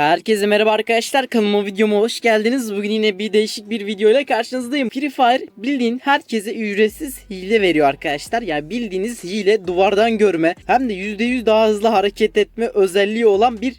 Herkese merhaba arkadaşlar kanalıma videoma hoş geldiniz. Bugün yine bir değişik bir video ile karşınızdayım. Free Fire bildiğin herkese ücretsiz hile veriyor arkadaşlar. Yani bildiğiniz hile duvardan görme hem de %100 daha hızlı hareket etme özelliği olan bir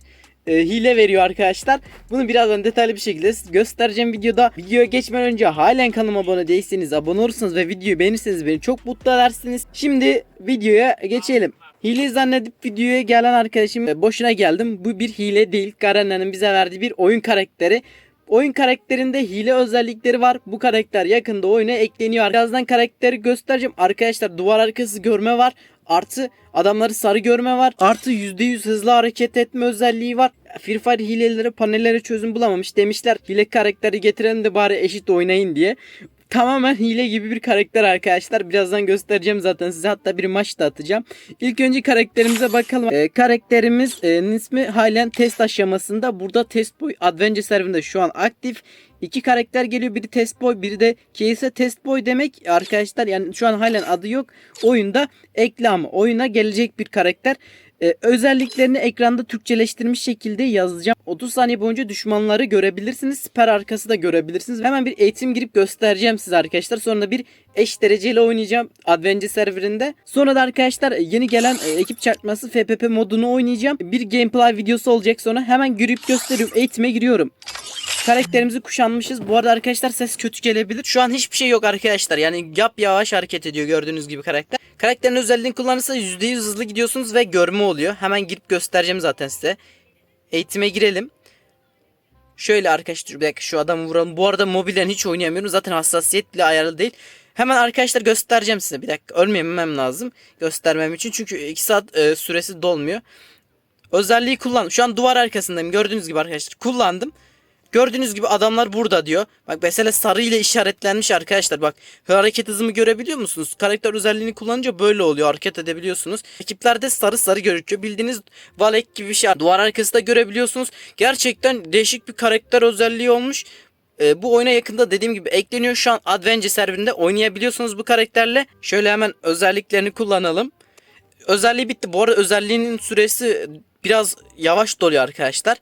e, hile veriyor arkadaşlar. Bunu birazdan detaylı bir şekilde göstereceğim videoda. Videoya geçmeden önce halen kanalıma abone değilseniz abone olursanız ve videoyu beğenirseniz beni çok mutlu edersiniz. Şimdi videoya geçelim. Hile zannedip videoya gelen arkadaşım e, boşuna geldim. Bu bir hile değil. Garena'nın bize verdiği bir oyun karakteri. Oyun karakterinde hile özellikleri var. Bu karakter yakında oyuna ekleniyor. Birazdan karakteri göstereceğim. Arkadaşlar duvar arkası görme var. Artı adamları sarı görme var. Artı %100 hızlı hareket etme özelliği var. Free Fire hileleri panellere çözüm bulamamış. Demişler hile karakteri getirelim de bari eşit oynayın diye. Tamamen hile gibi bir karakter arkadaşlar. Birazdan göstereceğim zaten size. Hatta bir maç da atacağım. İlk önce karakterimize bakalım. Ee, karakterimizin ismi halen test aşamasında. Burada Test Boy Adventure serverinde şu an aktif. İki karakter geliyor. Biri Test Boy, biri de Case Test Boy demek. Arkadaşlar yani şu an halen adı yok. Oyunda ekle ama oyuna gelecek bir karakter. Ee, özelliklerini ekranda Türkçeleştirilmiş şekilde yazacağım. 30 saniye boyunca düşmanları görebilirsiniz. Siper arkası da görebilirsiniz. Hemen bir eğitim girip göstereceğim size arkadaşlar. Sonra bir eş dereceli oynayacağım Adventure serverinde. Sonra da arkadaşlar yeni gelen e, ekip çarpması FPP modunu oynayacağım. Bir gameplay videosu olacak sonra hemen girip gösteriyorum. Eğitime giriyorum. Karakterimizi kuşanmışız. Bu arada arkadaşlar ses kötü gelebilir. Şu an hiçbir şey yok arkadaşlar. Yani yap yavaş hareket ediyor gördüğünüz gibi karakter. Karakterin özelliğini kullanırsa %100 hızlı gidiyorsunuz ve görme oluyor. Hemen girip göstereceğim zaten size. Eğitime girelim. Şöyle arkadaşlar bir dakika şu adamı vuralım. Bu arada mobilden hiç oynayamıyorum. Zaten hassasiyet ayarlı değil. Hemen arkadaşlar göstereceğim size. Bir dakika ölmemem lazım göstermem için. Çünkü 2 saat e, süresi dolmuyor. Özelliği kullan. Şu an duvar arkasındayım. Gördüğünüz gibi arkadaşlar kullandım. Gördüğünüz gibi adamlar burada diyor. Bak mesela sarı ile işaretlenmiş arkadaşlar. Bak hareket hızımı görebiliyor musunuz? Karakter özelliğini kullanınca böyle oluyor. Hareket edebiliyorsunuz. Ekiplerde sarı sarı gözüküyor. Bildiğiniz Valek gibi bir şey. Duvar arkası da görebiliyorsunuz. Gerçekten değişik bir karakter özelliği olmuş. Ee, bu oyuna yakında dediğim gibi ekleniyor. Şu an Adventure serverinde oynayabiliyorsunuz bu karakterle. Şöyle hemen özelliklerini kullanalım. Özelliği bitti. Bu arada özelliğinin süresi biraz yavaş doluyor arkadaşlar.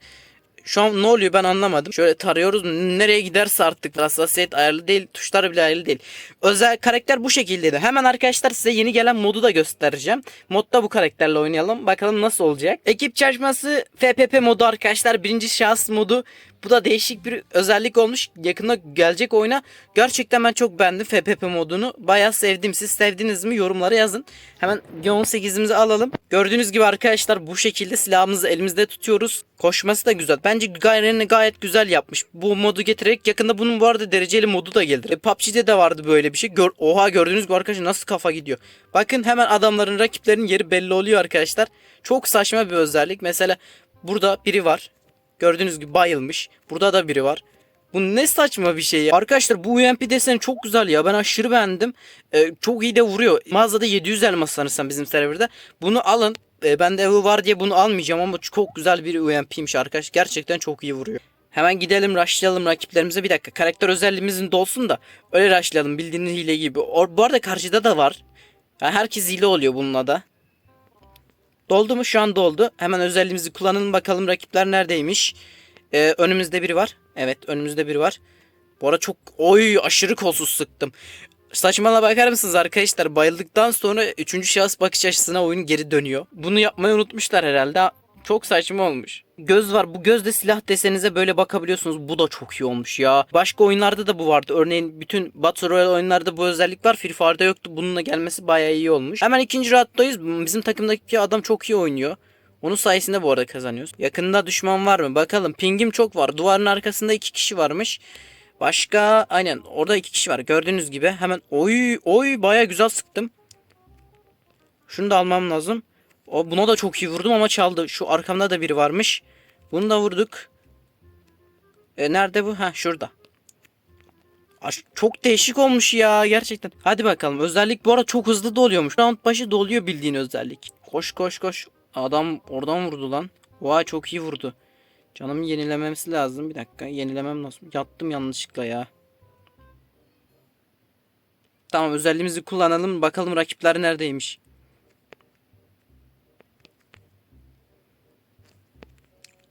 Şu an ne oluyor ben anlamadım. Şöyle tarıyoruz. Nereye giderse artık hassasiyet ayarlı değil. Tuşlar bile ayarlı değil. Özel karakter bu şekildeydi. Hemen arkadaşlar size yeni gelen modu da göstereceğim. Modda bu karakterle oynayalım. Bakalım nasıl olacak. Ekip çalışması FPP modu arkadaşlar. Birinci şahıs modu. Bu da değişik bir özellik olmuş. Yakında gelecek oyuna. Gerçekten ben çok beğendim FPP modunu. Bayağı sevdim. Siz sevdiniz mi? Yorumlara yazın. Hemen G18'imizi alalım. Gördüğünüz gibi arkadaşlar bu şekilde silahımızı elimizde tutuyoruz. Koşması da güzel. Bence gayet, gayet güzel yapmış. Bu modu getirerek yakında bunun bu arada dereceli modu da gelir. E, PUBG'de de vardı böyle bir şey. Gör, oha gördüğünüz gibi arkadaşlar nasıl kafa gidiyor. Bakın hemen adamların rakiplerin yeri belli oluyor arkadaşlar. Çok saçma bir özellik. Mesela burada biri var. Gördüğünüz gibi bayılmış. Burada da biri var. Bu ne saçma bir şey ya. Arkadaşlar bu UMP deseni çok güzel ya. Ben aşırı beğendim. Ee, çok iyi de vuruyor. Mağazada 700 elmas sanırsam bizim serverda. Bunu alın. Ee, ben de evi var diye bunu almayacağım ama çok güzel bir UMP'ymiş arkadaş. Gerçekten çok iyi vuruyor. Hemen gidelim rushlayalım rakiplerimize. Bir dakika karakter özelliğimizin dolsun da öyle rushlayalım bildiğiniz hile gibi. Or bu arada karşıda da var. Yani herkes hile oluyor bununla da. Doldu mu? Şu an doldu. Hemen özelliğimizi kullanalım bakalım rakipler neredeymiş. Ee, önümüzde biri var. Evet önümüzde biri var. Bu arada çok oy aşırı kolsuz sıktım. Saçmalama bakar mısınız arkadaşlar? Bayıldıktan sonra 3. şahıs bakış açısına oyun geri dönüyor. Bunu yapmayı unutmuşlar herhalde. Çok saçma olmuş. Göz var. Bu gözle silah desenize böyle bakabiliyorsunuz. Bu da çok iyi olmuş ya. Başka oyunlarda da bu vardı. Örneğin bütün Battle Royale oyunlarda bu özellik var. Free Fire'da yoktu. Bununla gelmesi bayağı iyi olmuş. Hemen ikinci rounddayız. Bizim takımdaki adam çok iyi oynuyor. Onun sayesinde bu arada kazanıyoruz. Yakında düşman var mı? Bakalım. Pingim çok var. Duvarın arkasında iki kişi varmış. Başka aynen orada iki kişi var. Gördüğünüz gibi hemen oy oy baya güzel sıktım. Şunu da almam lazım. O buna da çok iyi vurdum ama çaldı. Şu arkamda da biri varmış. Bunu da vurduk. E, nerede bu? Ha şurada. Aş- Çok değişik olmuş ya gerçekten. Hadi bakalım. Özellik bu arada çok hızlı doluyormuş. Round başı doluyor bildiğin özellik. Koş koş koş. Adam oradan vurdu lan. Vay çok iyi vurdu. Canımı yenilememesi lazım. Bir dakika yenilemem lazım. Yattım yanlışlıkla ya. Tamam özelliğimizi kullanalım. Bakalım rakipler neredeymiş.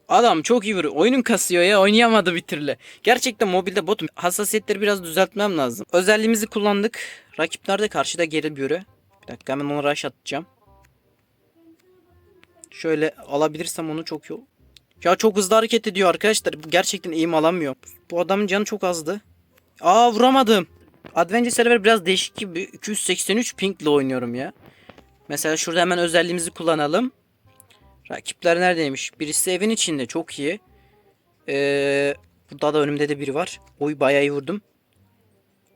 Adam çok iyi vuruyor. Oyunun kasıyor ya. Oynayamadı bir türlü. Gerçekten mobilde botum. Hassasiyetleri biraz düzeltmem lazım. Özelliğimizi kullandık. Rakipler de karşıda geri büyürü. Bir dakika hemen onu rush atacağım. Şöyle alabilirsem onu çok iyi. Ya çok hızlı hareket ediyor arkadaşlar. Gerçekten eğim alamıyor. Bu adamın canı çok azdı. Aa vuramadım. Adventure server biraz değişik gibi. 283 pingle oynuyorum ya. Mesela şurada hemen özelliğimizi kullanalım. Rakipler neredeymiş? Birisi evin içinde çok iyi. Ee, burada da önümde de biri var. Oy bayağı iyi vurdum.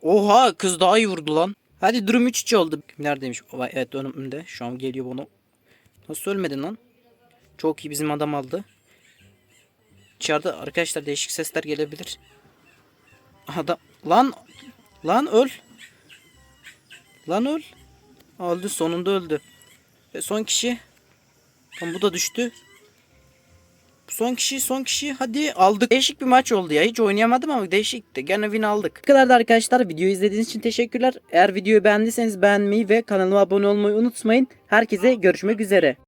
Oha kız daha iyi vurdu lan. Hadi durum 3-3 oldu. Neredeymiş? Evet önümde. Şu an geliyor bunu. Nasıl ölmedin lan? Çok iyi bizim adam aldı. İçeride arkadaşlar değişik sesler gelebilir. Adam lan lan öl. Lan öl. Öldü sonunda öldü. Ve son kişi. Tamam bu da düştü. Son kişi son kişi hadi aldık. Değişik bir maç oldu ya. Hiç oynayamadım ama değişikti. Gene win aldık. Bu kadar da arkadaşlar. Videoyu izlediğiniz için teşekkürler. Eğer videoyu beğendiyseniz beğenmeyi ve kanalıma abone olmayı unutmayın. Herkese görüşmek üzere.